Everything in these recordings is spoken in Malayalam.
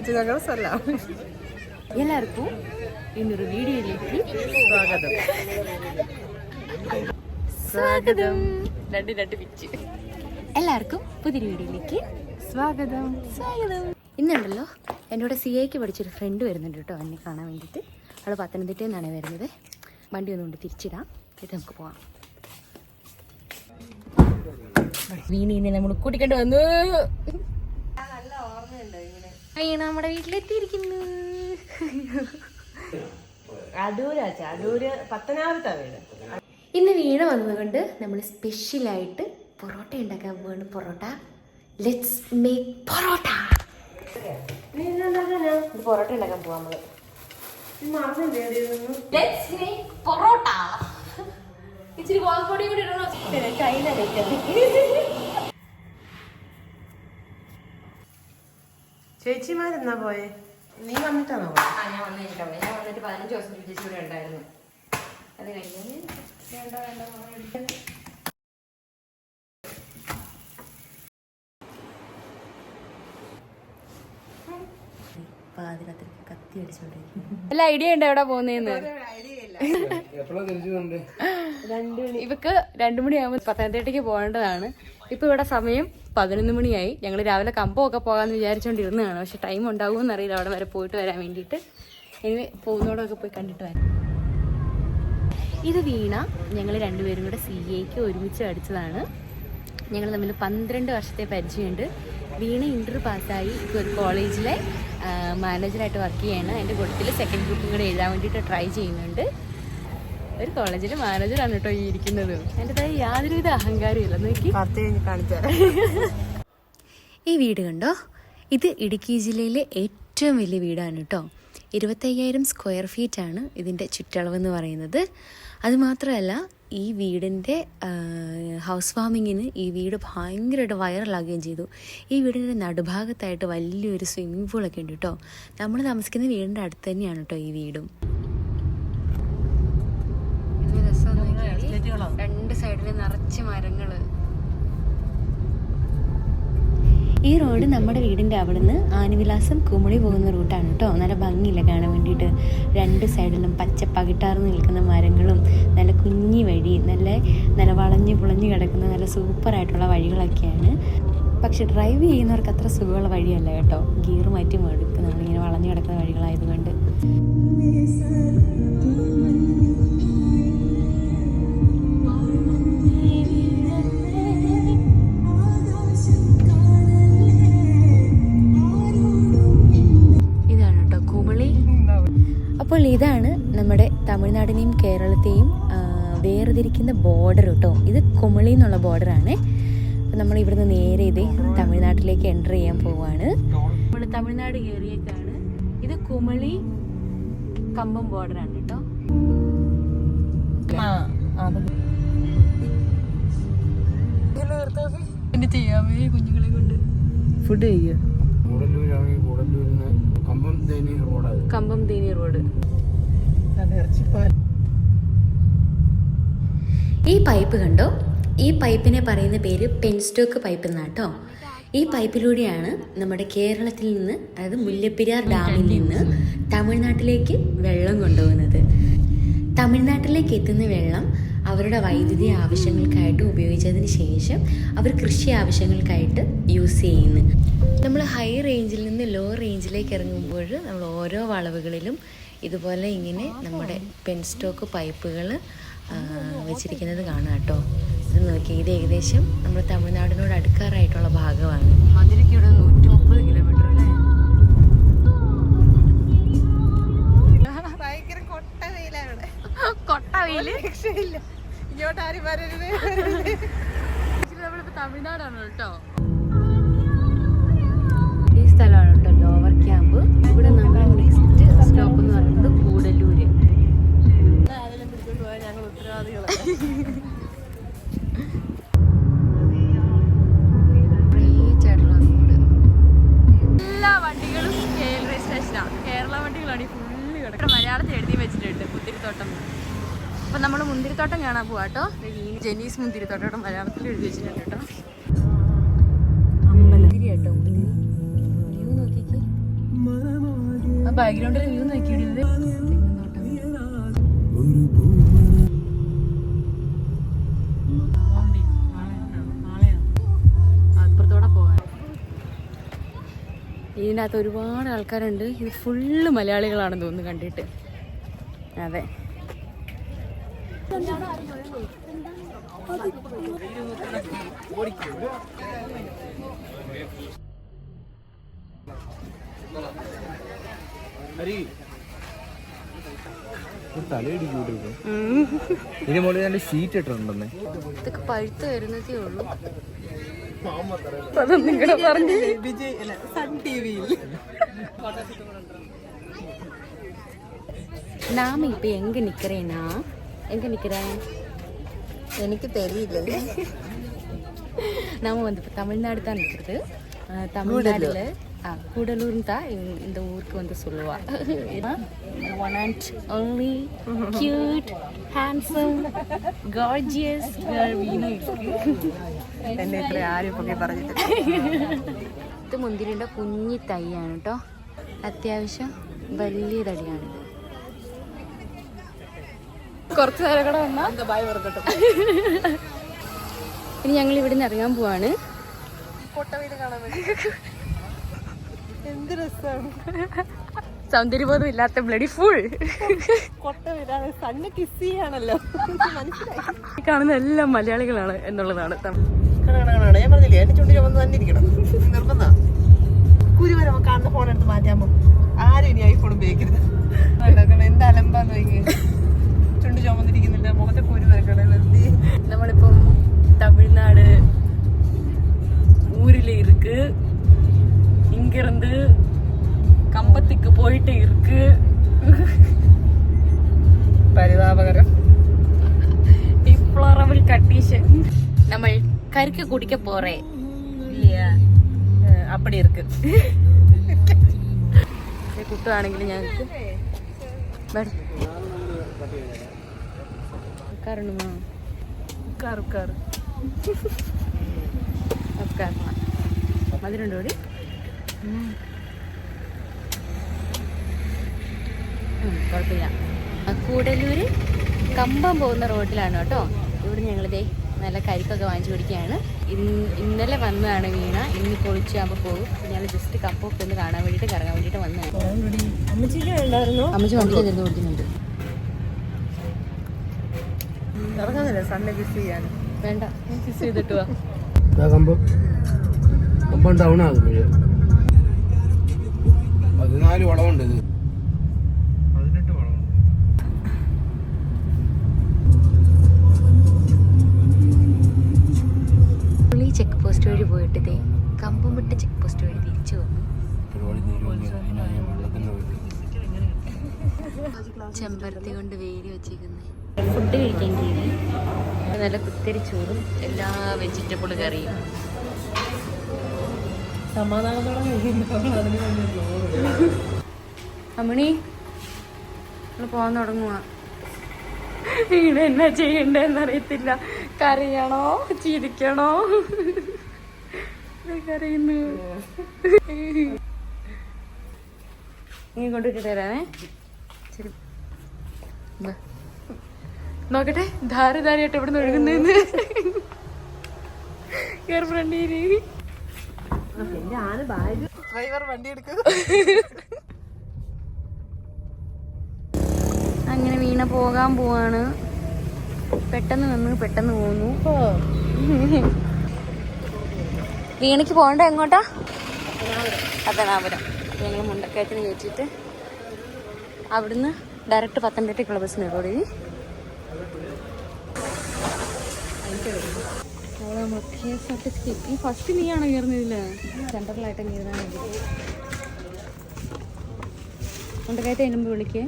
ചോദിച്ചു ഞങ്ങൾ സലാം എല്ലാവർക്കും ഇന്നൊരു വീഡിയോയിലേക്ക് സ്വാഗതം. സ്വാഗതം. രണ്ട് രണ്ട് പിച്ച്. എല്ലാവർക്കും പുതിയൊരു വീഡിയോയിലേക്ക് സ്വാഗതം. സ്വാഗതം. ഇന്നുണ്ടല്ലോ എന്റെ കൂടെ സി ഐക്ക് പഠിച്ചൊരു ഫ്രണ്ട് വരുന്നുണ്ട് കേട്ടോ എന്നെ കാണാൻ വേണ്ടിയിട്ട്. അവൾ പത്തനംതിട്ടയിൽ നിന്നാണ് വരുന്നത്. വണ്ടി ഒന്നുകൊണ്ട് തിരിച്ചിടാം. ഇത് നമുക്ക് പോവാം. വീണീന്ന് നമ്മൾ കൂട്ടിക്കൊണ്ട് വന്നു. അയ്യോ നമ്മുടെ വീട്ടിലെത്തിയിരിക്കുന്നു. ഇന്ന് വീണ വന്നതുകൊണ്ട് നമ്മൾ സ്പെഷ്യലായിട്ട് പൊറോട്ട ഉണ്ടാക്കാൻ പോവാണ്. Parotta. Let's make porotta. Parotta ഉണ്ടാക്കാൻ പോവാ നമ്മൾ. ലെറ്റ്സ് പൊറോട്ട. ഇച്ചിരി കൂടി ഇടണോ? കയ്യിലടയ്ക്കത് ചേച്ചിമാരെന്നാ പോയെ? നീ വന്നിട്ടാണോ? ആ ഞാൻ വന്നിട്ടുണ്ടോ ഞാൻ വന്നിട്ട് പതിനഞ്ച് ദിവസം ചേച്ചി ഇവിടെ ഉണ്ടായിരുന്നു. അത് കഴിഞ്ഞാൽ വേണ്ട വേണ്ട വേണ്ട പാതിരാത്രിക്ക് കത്തി അടിച്ചോണ്ടിരിക്കും വല്ല ഐഡിയ ഉണ്ട് എവിടെ പോകുന്നേന്ന്? ഇവക്ക് രണ്ടു മണിയാകുമ്പോ പത്തനംതിട്ടയ്ക്ക് പോകേണ്ടതാണ്. ഇപ്പൊ ഇവിടെ സമയം പതിനൊന്ന് മണിയായി. ഞങ്ങൾ രാവിലെ കമ്പമൊക്കെ പോകാമെന്ന് വിചാരിച്ചുകൊണ്ടിരുന്നതാണ് പക്ഷെ ടൈം ഉണ്ടാകുമെന്ന് അറിയില്ല. അവിടെ വരെ പോയിട്ട് വരാൻ വേണ്ടിയിട്ട്. ഇനി പോകുന്നതോടൊക്കെ പോയി കണ്ടിട്ട് വരാം. ഇത് വീണ ഞങ്ങൾ രണ്ടുപേരും കൂടെ സി എക്ക് ഒരുമിച്ച് അടിച്ചതാണ് ഞങ്ങൾ തമ്മിൽ പന്ത്രണ്ട് വർഷത്തെ പരിചയമുണ്ട്. വീണ ഇന്റർ പാസ്സായി ഇപ്പോൾ ഒരു കോളേജിലെ മാനേജറായിട്ട് വർക്ക് ചെയ്യാണ്. എന്റെ കൂട്ടത്തിൽ സെക്കൻഡ് ഗ്രൂപ്പും കൂടെ എഴുതാൻ വേണ്ടിയിട്ട് ട്രൈ ചെയ്യുന്നുണ്ട്. ഒരു കോളേജിലെ മാനേജറാണ് കേട്ടോ ഈ ഇരിക്കുന്നത്. എന്റെതായ യാതൊരുവിധ അഹങ്കാരമില്ല നോക്കി. പത്ത് കഴിഞ്ഞ് കാണിച്ചാൽ ഈ വീട് കണ്ടോ? ഇത് ഇടുക്കി ജില്ലയിലെ ഏറ്റവും വലിയ വീടാണ് കേട്ടോ. ഇരുപത്തയ്യായിരം സ്ക്വയർ ഫീറ്റ് ആണ് ഇതിന്റെ ചുറ്റളവെന്ന് പറയുന്നത്. അതുമാത്രമല്ല ഈ വീടിന്റെ ഹൗസ് വാമിങ്ങിന് ഈ വീട് ഭയങ്കരമായിട്ട് വൈറലാകുകയും ചെയ്തു. ഈ വീടിന്റെ നടുഭാഗത്തായിട്ട് വലിയൊരു സ്വിമ്മിംഗ് പൂളൊക്കെ ഉണ്ട് കേട്ടോ. നമ്മൾ താമസിക്കുന്ന വീടിന്റെ അടുത്ത് തന്നെയാണ് കേട്ടോ ഈ വീടും രണ്ട് സൈഡിൽ നിറച്ച് മരങ്ങൾ. ഈ റോഡ് നമ്മുടെ വീടിന്റെ അവിടുന്ന് ആനുവിലാസം കുമളി പോകുന്ന റൂട്ടാണ് കേട്ടോ. നല്ല ഭംഗിയില്ല കാണാൻ വേണ്ടിയിട്ട്. രണ്ട് സൈഡിലും പച്ച പകിട്ടാർന്ന് നിൽക്കുന്ന മരങ്ങളും നല്ല കുഞ്ഞി വഴി നല്ല നല്ല വളഞ്ഞു പുളഞ്ഞു കിടക്കുന്ന നല്ല സൂപ്പറായിട്ടുള്ള വഴികളൊക്കെയാണ്. പക്ഷെ ഡ്രൈവ് ചെയ്യുന്നവർക്ക് അത്ര സുഖമുള്ള വഴിയല്ല കേട്ടോ. ഗിയർ മാറ്റി മടുക്കും നമ്മളിങ്ങനെ വളഞ്ഞു കിടക്കുന്ന വഴികളായതുകൊണ്ട്. തമിഴ്നാടിനെയും കേരളത്തെയും വേർതിരിക്കുന്ന ബോർഡർ കേട്ടോ ഇത് കുമളി എന്നുള്ള ബോർഡറാണ് അപ്പം നമ്മൾ ഇവിടുന്ന് നേരെ ഇത് തമിഴ്നാട്ടിലേക്ക് എന്റർ ചെയ്യാൻ പോവുകയാണ് നമ്മൾ തമിഴ്നാട് കയറിയേക്കാണ്. ഇത് കുമളി കമ്പം ബോർഡറാണ് കേട്ടോ കുഞ്ഞുങ്ങളെ കൊണ്ട്. Food Kambam Theni road. ഈ പൈപ്പ് കണ്ടോ? ഈ പൈപ്പിനെ പറയുന്ന പേര് പെൻസ്റ്റോക്ക് പൈപ്പ് എന്നാട്ടോ ഈ പൈപ്പിലൂടെയാണ് നമ്മുടെ കേരളത്തിൽ നിന്ന് അതായത് മുല്ലപ്പെരിയാർ ഡാമിൽ നിന്ന് തമിഴ്നാട്ടിലേക്ക് വെള്ളം കൊണ്ടുപോകുന്നത്. തമിഴ്നാട്ടിലേക്ക് എത്തുന്ന വെള്ളം അവരുടെ വൈദ്യുതി ആവശ്യങ്ങൾക്കായിട്ട് ഉപയോഗിച്ചതിന് ശേഷം അവർ കൃഷി ആവശ്യങ്ങൾക്കായിട്ട് യൂസ് ചെയ്യുന്നു. നമ്മൾ ഹൈ റേഞ്ചിൽ നിന്ന് ലോ റേഞ്ചിലേക്ക് ഇറങ്ങുമ്പോൾ നമ്മൾ ഓരോ വളവുകളിലും ഇതുപോലെ ഇങ്ങനെ നമ്മുടെ പെൻ സ്റ്റോക്ക് പൈപ്പുകൾ വെച്ചിരിക്കുന്നത് കാണാം കേട്ടോ. ഇത് നോക്കി ഇത് ഏകദേശം നമ്മുടെ തമിഴ്നാടിനോട് അടുക്കാറായിട്ടുള്ള ഭാഗമാണ്. ഇവിടെ നൂറ്റി മുപ്പത് കിലോമീറ്റർ അല്ലേ? ഭയങ്കര കൊട്ട വെയിലാണ് കൊട്ട വെയിൽ? രക്ഷയില്ല. ഇങ്ങോട്ട് ആരും വരരുത്. നമ്മളിപ്പോ തമിഴ്നാടാണ് കേട്ടോ. ഈ സ്ഥലമാണ് കേട്ടോ ലോവർ ക്യാമ്പ്. ഇവിടെ നമ്മൾ സ്റ്റോപ്പ് എന്ന് പറയുന്നത് ഉത്തരവാദികളാണ് എല്ലാ വണ്ടികളും റെയിൽവേ സ്റ്റേഷനാണ് കേരള വണ്ടികളാണ് ഈ ഫുള്ള് കിടക്കുന്നത്. മലയാളത്തിൽ എഴുതി വെച്ചിട്ടുണ്ട് മുന്തിരിത്തോട്ടം അപ്പം നമ്മൾ മുന്തിരിത്തോട്ടം കാണാൻ പോവാ കേട്ടോ ജെനീസ് മുന്തിരിത്തോട്ടം മലയാളത്തിൽ എഴുതി വെച്ചിട്ടുണ്ട് കേട്ടോ അമ്പലം. കേട്ടോ ബാക്ക്ഗ്രൗണ്ടിൽ വ്യൂ പോകാൻ ഇതിനകത്ത് ഒരുപാട് ആൾക്കാരുണ്ട്. ഇത് ഫുള്ള് മലയാളികളാണെന്ന് തോന്നുന്നു കണ്ടിട്ട്. അതെ. ഇതിന് മുകളിൽ രണ്ട് ഷീറ്റ് ഇട്ടിട്ടുണ്ടെന്നേ ഇതൊക്കെ പഴുത്ത് വരുന്നതേ ഉള്ളൂ അതൊന്നും നിങ്ങളെ പറഞ്ഞു நாம இப்ப எங்க நிக்கிறேன்னா எங்க நிக்கிறேன் എനിക്ക് തെരിയില്ല நாம வந்து இப்ப தமிழ்நாடு தான் நிக்கிறது அஹ், தமிழ்நாடுல ஆ, கூடலூர்னு தான் இந்த- இந்த ஊருக்கு வந்து சொல்லுவா one and only cute handsome gorgeous വീണു എന്നെ ഇത്ര ആരും പൊക്കെ പറഞ്ഞിട്ട് ഇത് മുന്തിരിയുടെ കുഞ്ഞി തൈയാണ് കേട്ടോ അത്യാവശ്യം വലിയ തടിയാണിത് കുറച്ച് നേരം കൂടെ വന്നാ ഇനി ഞങ്ങൾ ഇവിടെ നിന്ന് ഇറങ്ങാൻ പോവാണ് എന്ത് രസമാണ് സൗന്ദര്യബോധം ഇല്ലാത്ത ബ്ലഡി ഫുൾ സണ്ണ് കിസ് ചെയ്യാണല്ലോ. ഈ കാണുന്ന എല്ലാം മലയാളികളാണ് എന്നുള്ളതാണ് ഞാൻ പറഞ്ഞില്ലേ എന്റെ ചുണ്ടി ചുമന്ന് തന്നെ ഇരിക്കണം നിർബന്ധ കുരുവരമ കാണുന്ന ഫോൺ എടുത്ത് മാറ്റാമോ ആരും ഇനി ഐഫോൺ ഉപയോഗിക്കരുത്. കണ്ടോ, എന്ത് അലമ്പാന്ന് നോക്കി ചുണ്ട് ചുമന്നിരിക്കുന്നില്ല. മുഖത്തെ കുരു വരക്കണേ கருக்கு குடிக்க போறேன் இல்லையா அப்படி இருக்கு കുട്ടുവാണെങ്കിൽ ഞങ്ങൾക്ക് ഉക്കാറുണ്ടോ ഉക്കാർ ഉക്കാർ ഉക്കാറണം മധുരമുണ്ടോ ഉം. കുഴപ്പമില്ല. കൂടലൂർ കമ്പം പോകുന്ന റോഡിലാണ് കേട്ടോ. ഇവിടെ ഞങ്ങളിതേ നല്ല കരിക്കൊക്കെ വാങ്ങിച്ചു കുടിക്കുകയാണ്. ഇന്ന് ഇന്നലെ വന്നതാണ് വീണ. ഇന്ന് പൊളിച്ചാകുമ്പോൾ പോകും. ഞാൻ ജസ്റ്റ് കപ്പൊക്കെ ഒന്ന് കാണാൻ വേണ്ടിയിട്ട് കറങ്ങാൻ വേണ്ടിയിട്ട് വന്നതാണ്. അമ്മച്ചി വണ്ടി ചെന്ന് കൊടുക്കുന്നുണ്ട്. വേണ്ട. കിസ് ചെയ്തിട്ട് വാ. പതിനാല് വളമുണ്ട് ഇത്. കമ്പം വിട്ട് ചെക്ക് പോസ്റ്റ് വഴി തിരിച്ചു വന്നു. ചെമ്പരത്തി കൊണ്ട് വേലി വെച്ചേക്കുന്നത് ഫുഡ് കഴിക്കാൻ കയറി. നല്ല കുത്തിരി ചോറും എല്ലാ വെജിറ്റബിൾ കറിയും. അമ്മണി നമ്മൾ പോകാൻ തുടങ്ങുക ഇവിടെ എന്നാ ചെയ്യണ്ടെന്ന് അറിയത്തില്ല കരയണോ? ചിരിക്കണോ? കരയുന്നു. നീ കൊണ്ടിട്ട് തരാനേ ശരി. നോക്കട്ടെ ധാരധാരയായിട്ട് എവിടെ നിന്ന് ഒഴുകുന്നതെന്ന്. ഡ്രൈവർ വണ്ടി എടുക്കുക അങ്ങനെ വീണ പോകാൻ പോവാണ്. പെട്ടെന്ന് വന്ന് പെട്ടെന്ന് പോന്നു. വീണയ്ക്ക് പോകണ്ട എങ്ങോട്ടാ? പത്തനാപുരം. ഞങ്ങൾ മുണ്ടക്കയത്തിന് കയറ്റിയിട്ട് അവിടുന്ന് ഡയറക്റ്റ് പത്തനംതിട്ടയ്ക്കുള്ള ബസ്സിന് കൂടി അവിടെ നമ്മൾ K S R T C ഈ ഫസ്റ്റ് നീയാണ് കയറുന്നതില്ല സെൻട്രലായിട്ട് കയറാൻ വേണ്ടി മുണ്ടക്കയത്ത് മുമ്പ് വിളിക്കേ.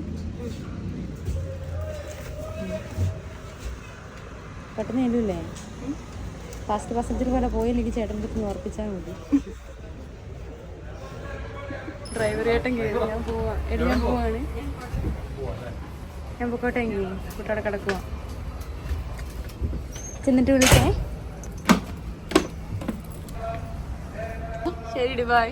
പെട്ടെന്ന് ചെല്ലൂല്ലേ? ഫാസ്റ്റ് പാസഞ്ചർ പോലെ പോയില്ലെങ്കിൽ ചേട്ടന്റെ അടുത്ത് ഉറപ്പിച്ചാൽ മതി. ഡ്രൈവർ ചേട്ടൻ കയറി ഞാൻ പോവാ. എടി പോവാണ്. ഞാൻ പൊക്കോട്ടെ എങ്കിൽ കുട്ടവിടെ കിടക്കുക ചെന്നിട്ട് വിളിക്കേ ശരി ബൈ